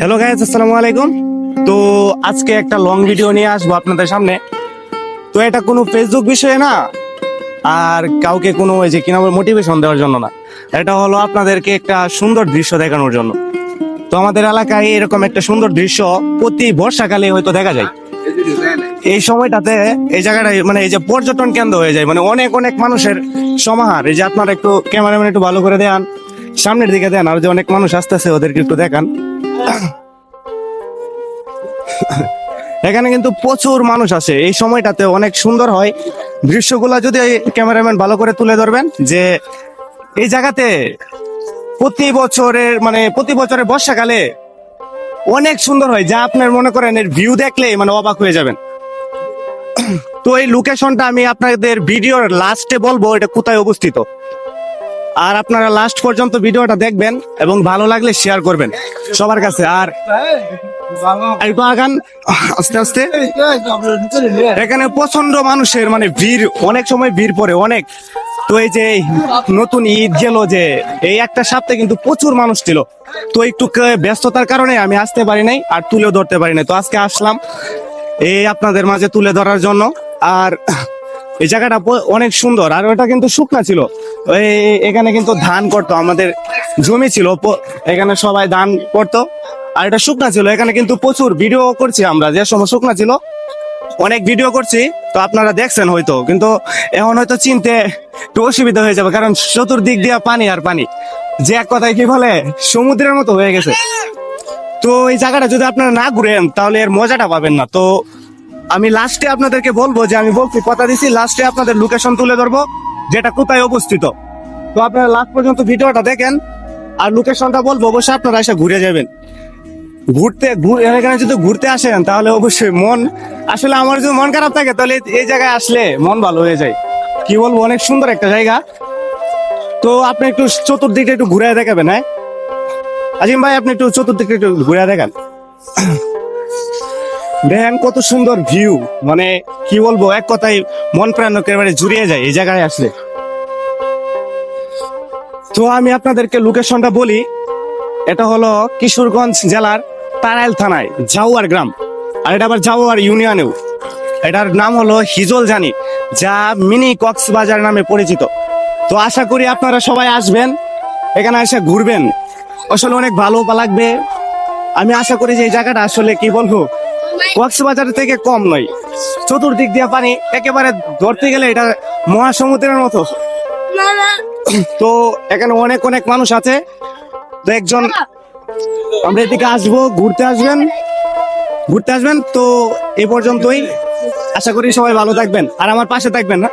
Hello guys আসসালামু আলাইকুম। তো আজকে একটা লং ভিডিও নিয়ে আসব আপনাদের সামনে। তো এটা কোনো ফেসবুক বিষয়ে না, আর কাউকে কোনো ওই যে কিনা মোটিভেশন দেওয়ার জন্য না। এটা হলো আপনাদেরকে একটা সুন্দর দৃশ্য দেখানোর জন্য। তো আমাদের এলাকায় এরকম একটা সুন্দর দৃশ্য প্রতি বর্ষাকালে হয়তো দেখা যায়। এই সময়টাতে এই জায়গাটায় মানে এই যে পর্যটন কেন্দ্র হয়ে যায়। মানে অনেক অনেক মানুষের সমাহার। এই যে আপনারা একটু ক্যামেরাম্যান একটু ভালো করে দেন সামনের দিকে দেন, আর যে অনেক মানুষ আসতেছে, ওদেরকে একটু দেখান। এখানে কিন্তু প্রচুর মানুষ আসে। এই সময়টাতে অনেক সুন্দর হয়। দৃশ্যগুলা যদি ক্যামেরাম্যান ভালো করে তুলে ধরবেন, যে এই জায়গাতে প্রতি বছরের মানে প্রতি বছরের বর্ষাকালে অনেক সুন্দর হয়। যা আপনার মনে করেন এর ভিউ দেখলে মানে অবাক হয়ে যাবেন। তো এই লোকেশনটা আমি আপনাদের ভিডিওর লাস্টে বলব, এটা কোথায় অবস্থিত? আর আপনারা লাস্ট পর্যন্ত ভিডিওটা দেখবেন এবং ভালো লাগলে শেয়ার করবেন। সবার কাছে। আর আস্তে আস্তে। এখানে প্রচণ্ড মানুষের মানে ভিড়, অনেক সময় ভিড় পড়ে, অনেক। তো এই যে নতুন ঈদ গেল যে, এই একটা সপ্তাহে কিন্তু প্রচুর মানুষ ছিল। তো একটু ব্যস্ততার কারণে আমি আসতে পারি নাই আর তুলেও ধরতে পারি নাই। তো আজকে আসলাম এই আপনাদের মাঝে তুলে ধরার জন্য। আর এই জায়গাটা অনেক সুন্দর। আর ওটা কিন্তু শুকনা ছিল। এখানে কিন্তু ধান করতো, আমাদের জমি ছিল। এখানে সবাই ধান করতো। আর এটা শুকনা ছিল। এখানে কিন্তু প্রচুর ভিডিও করছি আমরা, যে সময় শুকনা ছিল। অনেক ভিডিও করছি, তো আপনারা দেখছেন হয়তো। কিন্তু এখন হয়তো চিনতে একটু অসুবিধা হয়ে যাবে, কারণ চতুর্দিক দিয়ে পানি আর পানি। যে এক কথায় কি বলে, সমুদ্রের মতো হয়ে গেছে। তো এই জায়গাটা যদি আপনারা না ঘুরেন, তাহলে এর মজাটা পাবেন না। তো আমি লাস্টে আপনাদেরকে বলব যে আমি বলছি, কথা দিছি লাস্টে আপনাদের লোকেশন তুলে ধরবো, যেটা কোথায় অবস্থিত। তো আপনারা লাস্ট পর্যন্ত ভিডিওটা দেখেন, আর লোকেশনটা বলব, অবশ্যই আপনারা এসে ঘুরে যাবেন। ঘুরতে এখানে যদি ঘুরতে আসেন, তাহলে অবশ্যই মন আসলে আমার যদি মন খারাপ থাকে, তাহলে এই জায়গায় আসলে মন ভালো হয়ে যায়। কি বলব, অনেক সুন্দর একটা জায়গা। তো আপনি একটু চতুর্দিকটা একটু ঘুরে দেখাবেন হ্যাঁ? আজিম ভাই, আপনি একটু চতুর্দিকটা একটু ঘুরে দেখান। দেখেন কত সুন্দর ভিউ। মানে কি বলব, এক কথায় মন প্রাণ একেবারে জুড়িয়ে যায় এই জায়গায় আসলে। তো আমি আপনাদেরকে লোকেশনটা বলি। এটা হলো কিশোরগঞ্জ জেলার তারাইল থানায় জাউয়ার গ্রাম। আর এটা আবার জাউয়ার ইউনিয়নেও। এটার নাম হলো হিজল জানি, যা মিনি কক্সবাজার নামে পরিচিত। তো আশা করি আপনারা সবাই আসবেন, এখানে এসে ঘুরবেন। আসলে অনেক ভালো লাগবে। আমি আশা করি যে এই জায়গাটা আসলে কি বলব কক্সবাজার থেকে কম নয়। চতুর্দিক দিয়ে পানি একেবারে ধরতে গেলে এটা মহাসমুদ্রের মতো। তো এখানে অনেক অনেক মানুষ আছে। তো একজন আমরা এদিকে আসব, ঘুরতে আসবেন। ঘুরতে আসবেন। তো এই পর্যন্তই। আশা করি সবাই ভালো থাকবেন। আর আমার পাশে থাকবেন না?